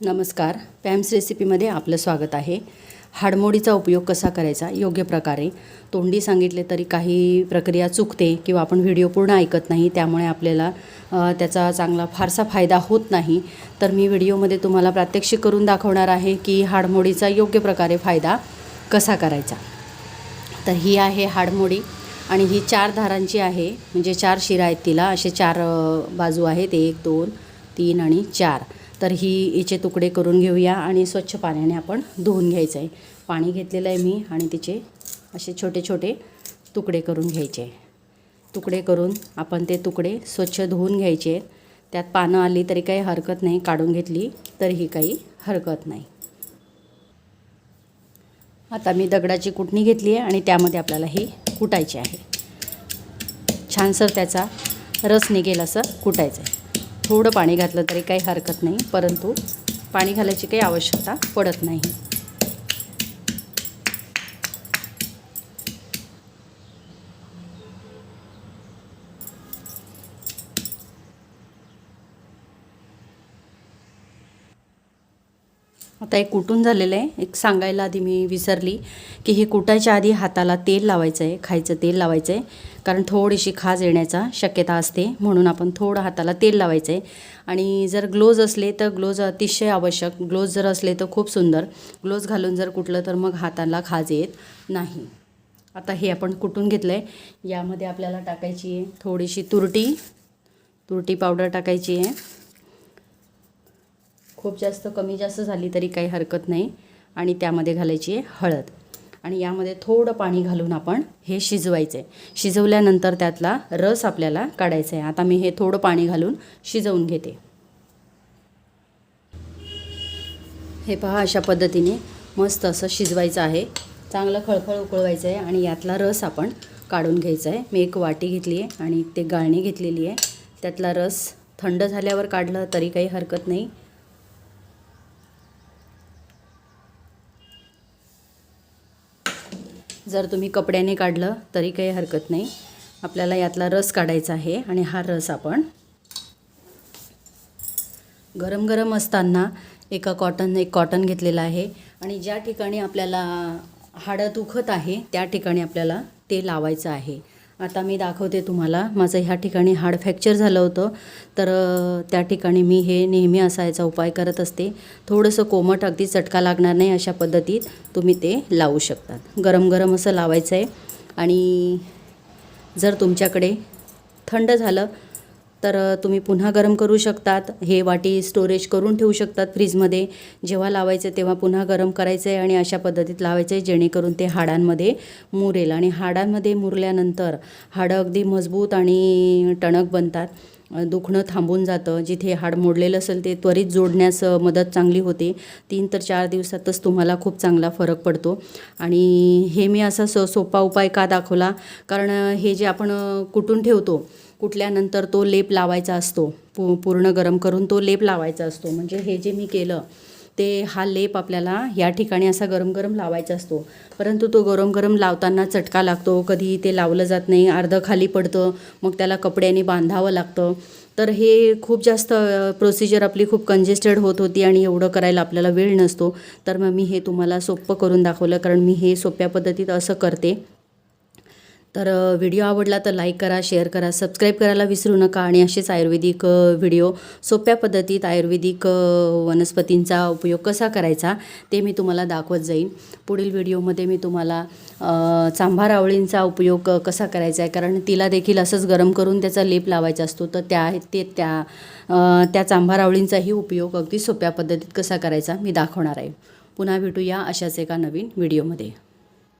नमस्कार. पॅम्स रेसिपीमध्ये आपलं स्वागत आहे. हाडमोडीचा उपयोग कसा करायचा? योग्य प्रकारे. तोंडी सांगितले तरी काही प्रक्रिया चुकते किंवा आपण व्हिडिओ पूर्ण ऐकत नाही त्यामुळे आपल्याला त्याचा चांगला फारसा फायदा होत नाही. तर मी व्हिडिओमध्ये तुम्हाला प्रात्यक्षिक करून दाखवणार आहे की हाडमोडीचा योग्य प्रकारे फायदा कसा करायचा. तर ही आहे हाडमोडी आणि ही चार धारांची आहे. म्हणजे चार शिरा आहेत तिला. असे चार बाजू आहेत. एक दोन तीन आणि चार. तर ही हिचे तुकडे करून घेऊया आणि स्वच्छ पाण्याने आपण धुवून घ्यायचं आहे पाणी घेतलेलं आहे मी आणि तिचे असे छोटे छोटे तुकडे करून घ्यायचे. तुकडे करून आपण ते तुकडे स्वच्छ धुवून घ्यायचे. त्यात पानं आली तरी काही हरकत नाही काढून घेतली तरीही काही हरकत नाही. आता मी दगडाची कुटणी घेतली आहे आणि त्यामध्ये आपल्याला ही कुटायची आहे. छानसर त्याचा रस निघेल असं कुटायचं आहे थोडं पाणी घातलं तरी काही हरकत नाही परंतु पाणी घालायची काही आवश्यकता पडत नाही. आता एक कुटून झालेलं आहे. एक सांगायला आधी मी विसरली की हे कुटायच्या आधी हाताला तेल लावायचं आहे खायचं तेल लावायचं आहे. कारण थोडीशी खाज येण्याचा शक्यता असते. म्हणून आपण थोडं हाताला तेल लावायचं आहे. आणि जर ग्लोज असले तर ग्लोज अतिशय आवश्यक. ग्लोज जर असले तर खूप सुंदर. ग्लोज घालून जर कुठलं तर मग हाताला खाज येत नाही. आता हे आपण कुटून घेतलं आहे यामध्ये आपल्याला टाकायची आहे थोडीशी तुरटी. तुरटी पावडर टाकायची आहे. खूप जास्त कमी जास्त झाली तरी काही हरकत नाही. आणि त्यामध्ये घालायची आहे हळद. आणि यामध्ये थोडं पाणी घालून आपण हे शिजवायचं आहे शिजवल्यानंतर त्यातला रस आपल्याला काढायचा आहे आता मी हे थोडं पाणी घालून शिजवून घेते. हे पहा अशा पद्धतीने मस्त असं शिजवायचं आहे. चांगलं खळखळ उकळवायचं आहे आणि यातला रस आपण काढून घ्यायचा आहे मी एक वाटी घेतली आहे आणि ते गाळणी घेतलेली आहे. त्यातला रस थंड झाल्यावर काढलं तरी काही हरकत नाही. जर तुम्ही कपड्याने काढलं तरी काही हरकत नाही. आपल्याला यातला रस काढायचा आहे आणि हा रस आपण गरम गरम असताना एका कॉटन एक कॉटन घेतलेला आहे आणि ज्या ठिकाणी आपल्याला हाडं दुखत आहे त्या ठिकाणी आपल्याला ते लावायचं आहे. आता मी दाखवते तुम्हाला. माझं ह्या ठिकाणी हाड फ्रॅक्चर झालं होतं. तर त्या ठिकाणी मी हे नेहमी असायचा उपाय करत असते. थोडंसं कोमट अगदी चटका लागणार नाही अशा पद्धतीत तुम्ही ते लावू शकतात. गरम गरम असं लावायचं आहे आणि जर तुमच्याकडे थंड झालं तर तुम्ही पुन्हा गरम करू शकतात. हे वाटी स्टोरेज करून ठेवू शकतात फ्रीजमध्ये जेव्हा लावायचं तेव्हा पुन्हा गरम करायचं आहे आणि अशा पद्धतीत लावायचं आहे जेणेकरून ते हाडांमध्ये मुरेल. आणि हाडांमध्ये मुरल्यानंतर हाडं अगदी मजबूत आणि टणक बनतात. दुखणं थांबून जातं. जिथे हाड मोडलेलं असेल ते त्वरित जोडण्यास मदत चांगली होते. तीन तर चार दिवसातच तुम्हाला खूप चांगला फरक पडतो. आणि हे मी असा स सोपा उपाय का दाखवला? कारण हे जे आपण कुटून ठेवतो कुठल्यानंतर तो लेप लावायचा असतो पू पूर्ण गरम करून तो लेप लावायचा असतो. म्हणजे हे जे मी केलं ते हा लेप आपल्याला या ठिकाणी असा गरम गरम लावायचा असतो. परंतु तो गरम गरम लावताना चटका लागतो कधी ते लावलं जात नाही अर्धं खाली पडतं मग त्याला कपड्याने बांधावं लागतं. तर हे खूप जास्त प्रोसिजर आपली खूप कंजेस्टेड होत होती आणि एवढं करायला आपल्याला वेळ नसतो. तर मग मी हे तुम्हाला सोपं करून दाखवलं कारण मी हे सोप्या पद्धतीत असं करते. तर व्हिडिओ आवडला तर लाईक करा शेअर करा सबस्क्राईब करायला विसरू नका आणि असेच आयुर्वेदिक व्हिडिओ सोप्या पद्धतीत आयुर्वेदिक वनस्पतींचा उपयोग कसा करायचा ते मी तुम्हाला दाखवत जाईन. पुढील व्हिडिओमध्ये मी तुम्हाला चांभार आवळींचा उपयोग कसा करायचा आहे कारण तिला देखील असंच गरम करून त्याचा लेप लावायचा असतो तर त्या ते त्या त्या चांभार आवळींचाही उपयोग अगदी सोप्या पद्धतीत कसा करायचा मी दाखवणार आहे. पुन्हा भेटूया अशाच एका नवीन व्हिडिओमध्ये.